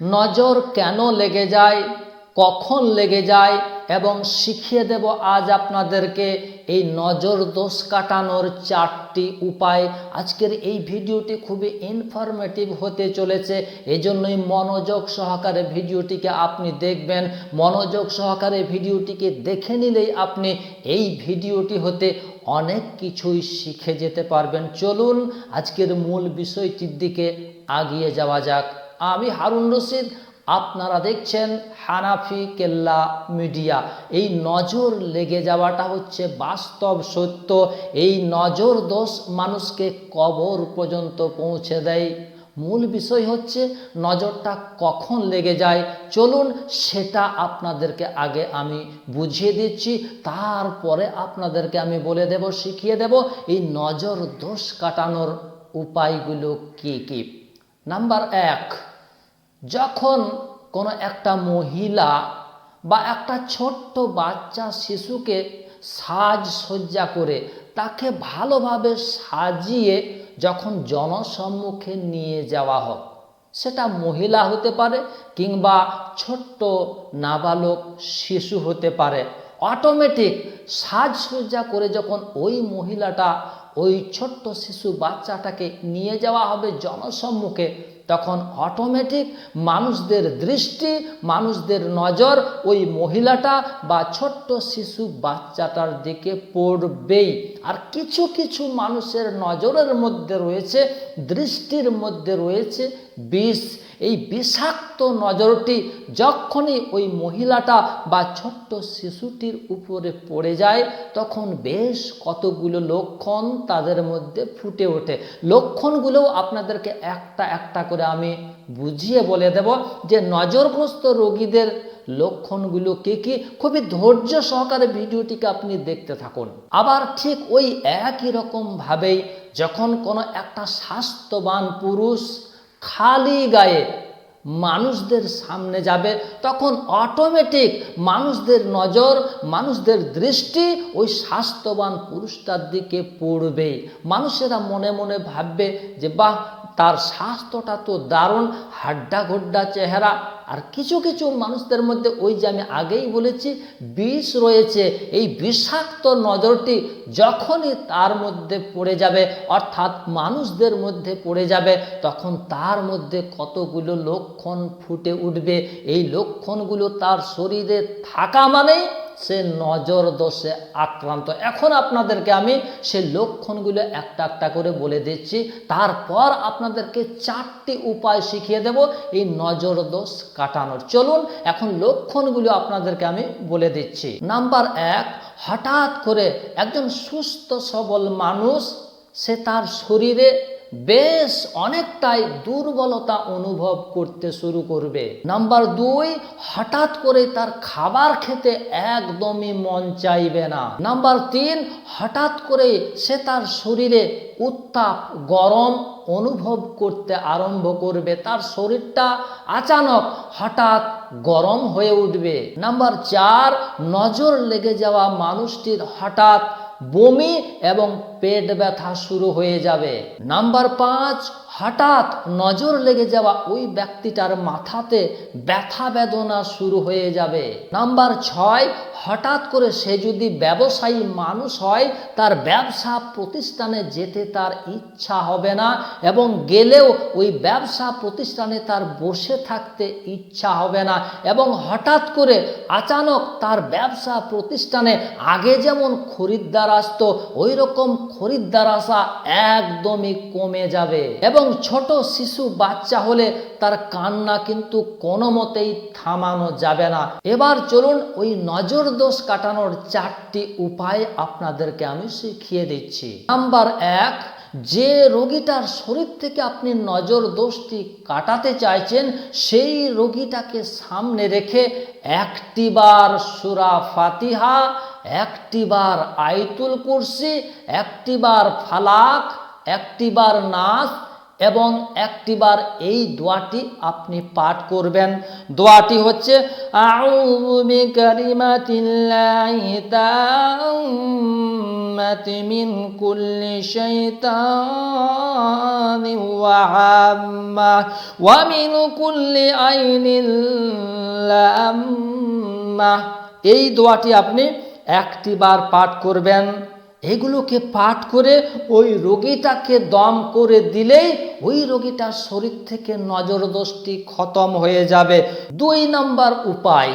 নজর কেন লেগে যায়? কখন লেগে যায়? এবং শিখিয়ে দেব আজ আপনাদেরকে এই নজর দোষ কাটানোর চারটি উপায়। আজকের এই ভিডিওটি খুবই ইনফরমেটিভ হতে চলেছে। এজন্যই মনোযোগ সহকারে ভিডিওটিকে আপনি দেখবেন। মনোযোগ সহকারে ভিডিওটিকে দেখে নিলেই আপনি এই ভিডিওটি হতে অনেক কিছুই শিখে যেতে পারবেন। চলুন আজকের মূল বিষয়টির দিকে আগিয়ে যাওয়া যাক। আমি হারুন রশিদ, আপনারা দেখছেন হানাফি কেল্লা মিডিয়া। এই নজর লেগে যাওয়াটা হচ্ছে বাস্তব সত্য। এই নজর দোষ মানুষকে কবর পর্যন্ত পৌঁছে দেয়। মূল বিষয় হচ্ছে নজরটা কখন লেগে যায়। চলুন সেটা আপনাদেরকে আগে আমি বুঝিয়ে দিচ্ছি, তারপরে আপনাদেরকে আমি বলে দেব, শিখিয়ে দেব এই নজর দোষ কাটানোর উপায়গুলো কি কি। নাম্বার এক যখন কোনো একটা মহিলা বা একটা ছোট্ট বাচ্চা শিশুকে সাজসজ্জা করে তাকে ভালোভাবে সাজিয়ে যখন জনসম্মুখে নিয়ে যাওয়া হোক, সেটা মহিলা হতে পারে কিংবা ছোট্ট নাবালক শিশু হতে পারে। অটোমেটিক সাজসজ্জা করে যখন ওই মহিলাটা, ওই ছোট্ট শিশু বাচ্চাটাকে নিয়ে যাওয়া হবে জনসম্মুখে, তখন অটোমেটিক মানুষদের দৃষ্টি, মানুষদের নজর ওই মহিলাটা বা ছোট্ট শিশু বাচ্চাটার দিকে পড়বেই। আর কিছু কিছু মানুষের নজরের মধ্যে রয়েছে, দৃষ্টির মধ্যে রয়েছে, বিষ এই বিষাক্ত নজরটি যখনই ওই মহিলাটা বা ছোট্ট শিশুটির উপরে পড়ে যায়, তখন বেশ কতগুলো লক্ষণ তাদের মধ্যে ফুটে ওঠে। লক্ষণগুলোও আপনাদেরকে একটা একটা করে আমি বুঝিয়ে বলে দেব যে নজরগ্রস্ত রোগীদের লক্ষণগুলো কে কি। খুবই ধৈর্য সহকারে ভিডিওটিকে আপনি দেখতে থাকুন। আবার ঠিক ওই একই রকমভাবেই যখন কোনো একটা স্বাস্থ্যবান পুরুষ খালি গায়ে মানুষদের সামনে যাবে, তখন অটোমেটিক মানুষদের নজর, মানুষদের দৃষ্টি ওই স্বাস্থ্যবান পুরুষটার দিকে পড়বে। মানুষেরা মনে মনে ভাববে যে, বাহ তার স্বাস্থ্যটা তো দারুণ হাড্ডা চেহারা। আর কিছু কিছু মানুষদের মধ্যে ওই যে আমি আগেই বলেছি, বিষ রয়েছে। এই বিষাক্ত নজরটি যখনই তার মধ্যে পড়ে যাবে, অর্থাৎ মানুষদের মধ্যে পড়ে যাবে, তখন তার মধ্যে কতগুলো লক্ষণ ফুটে উঠবে। এই লক্ষণগুলো তার শরীরে থাকা মানেই সে নজর দোষে আক্রান্ত। এখন আপনাদেরকে আমি সে লক্ষণগুলো একটা একটা করে বলে দিচ্ছি। তারপর আপনাদেরকে চারটি উপায় শিখিয়ে দেব এই নজর দোষ কাটানোর। চলুন এখন লক্ষণগুলো আপনাদেরকে আমি বলে দিচ্ছি। নাম্বার এক, হঠাৎ করে একজন সুস্থ সবল মানুষ, সে তার শরীরে বেশ অনেকটাই দুর্বলতা অনুভব করতে শুরু করবে। নাম্বার দুই, হঠাৎ করে তার খাবার খেতে একদমই মন চাইবে না। নাম্বার তিন, হঠাৎ করে সে তার শরীরে উত্তাপ গরম অনুভব করতে আরম্ভ করবে। তার শরীরটা আচানক হঠাৎ গরম হয়ে উঠবে। নাম্বার চার, নজর লেগে যাওয়া মানুষটির হঠাৎ বমি এবং পেট ব্যথা শুরু হয়ে যাবে। নাম্বার পাঁচ, হঠাৎ নজর লেগে যাওয়া ওই ব্যক্তিটার মাথাতে ব্যথা বেদনা শুরু হয়ে যাবে। নাম্বার ছয়, হঠাৎ করে সে যদি ব্যবসায়ী মানুষ হয়, তার ব্যবসা প্রতিষ্ঠানে যেতে তার ইচ্ছা হবে না এবং গেলেও ওই ব্যবসা প্রতিষ্ঠানে তার বসে থাকতে ইচ্ছা হবে না এবং হঠাৎ করে আচানক তার ব্যবসা প্রতিষ্ঠানে আগে যেমন খরিদ্দার আসতো ওই রকম খরিদ্দার আসা একদমই কমে যাবে। এবং ছোট শিশু বাচ্চা হলে তার কান্না কিন্তু কোনো মতেই থামানো যাবে না। এবার চলুন ওই নজর দোষ কাটানোর চারটি উপায় আপনাদেরকে আমি শিখিয়ে দিচ্ছি। নাম্বার এক যে রোগীটার শরীর থেকে আপনি নজর দোষটি কাটাতে চাইছেন, সেই রোগীটাকে সামনে রেখে একটিবার সুরা ফাতিহা, একটিবার আইতুল কুরসি, একটিবার ফালাক, একটিবার নাচ এবং একটিবার এই দোয়াটি আপনি পাঠ করবেন। দোয়াটি হচ্ছে, আউযু কুল্লি শাইতানিন ওয়া হাম্মা ওয়া মিন কুল্লি আইনিন লাম্মা এই দোয়াটি আপনি একটিবার পাঠ করবেন। এগুলোকে পাঠ করে ওই রোগীটাকে দম করে দিলেই ওই রোগীটার শরীর থেকে নজর দোষটি খতম হয়ে যাবে। দুই নম্বর উপায়।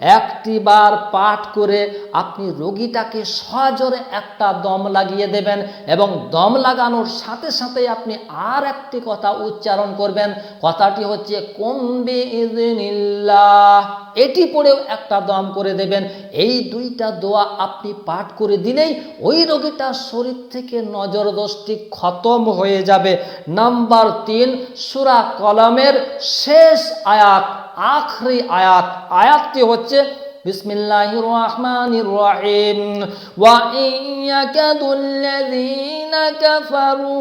একটি বার পাঠ করে আপনি রোগীটাকে সজোরে একটা দম লাগিয়ে দেবেন এবং দম লাগানোর সাথে সাথে আপনি আর একটি কথা উচ্চারণ করবেন। কথাটি হচ্ছে কম্বে এটি পড়েও একটা দম করে দেবেন। এই দুইটা দোয়া আপনি পাঠ করে দিলেই ওই রোগীটার শরীর থেকে নজর দোষটি খতম হয়ে যাবে। নাম্বার তিন, সুরা কলমের শেষ আয়াত আখরি আয়াত। আয়াতটি হচ্ছে, বিসমিল্লাহির রহমানির রহিম। ওয়া ইয়াকাদুল্লাযীনা কাফারু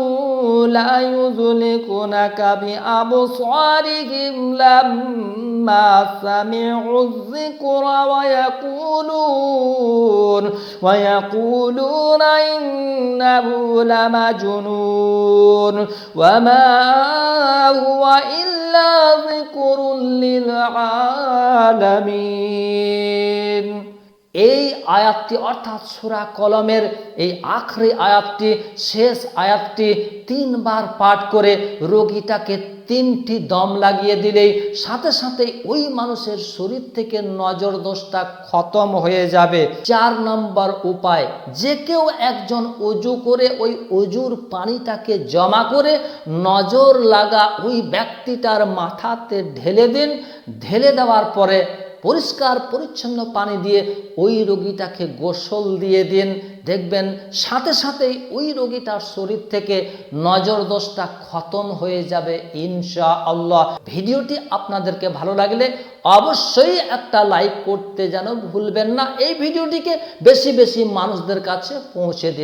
লা ইউযলিকুনাকা বিআবসারিহিম লাম্মা সামি'ু যিকরা ওয়া ইয়াকুলুন, ওয়া ইয়াকুলুনা ইন্নাহু লামাজনুন ওয়া মা ইল্লা العالمين এই আয়াতটি অর্থাৎ সূরা কলমের এই আখরি আয়াতটি, শেষ আয়াতটি তিনবার পাঠ করে রোগীটাকে তিনটি দম লাগিয়ে দিলেই সাথে সাথে ওই মানুষের শরীর থেকে নজর দোষটা খতম হয়ে যাবে। চার নম্বর উপায়, যে কেউ একজন অজু করে ওই অজুর পানিটাকে জমা করে নজর লাগা ওই ব্যক্তিটার মাথাতে ঢেলে দিন। ঢেলে দেওয়ার পরে পরিষ্কার পরিচ্ছন্ন পানি দিয়ে ওই রোগীটাকে গোসল দিয়ে দিন। দেখবেন সাথে সাথেই ওই রোগীটার শরীর থেকে নজর দোষটা খতম হয়ে যাবে ইনশা আল্লাহ ভিডিওটি আপনাদেরকে ভালো লাগলে অবশ্যই একটা লাইক করতে যেন ভুলবেন না। এই ভিডিওটিকে বেশি বেশি মানুষদের কাছে পৌঁছে দিন।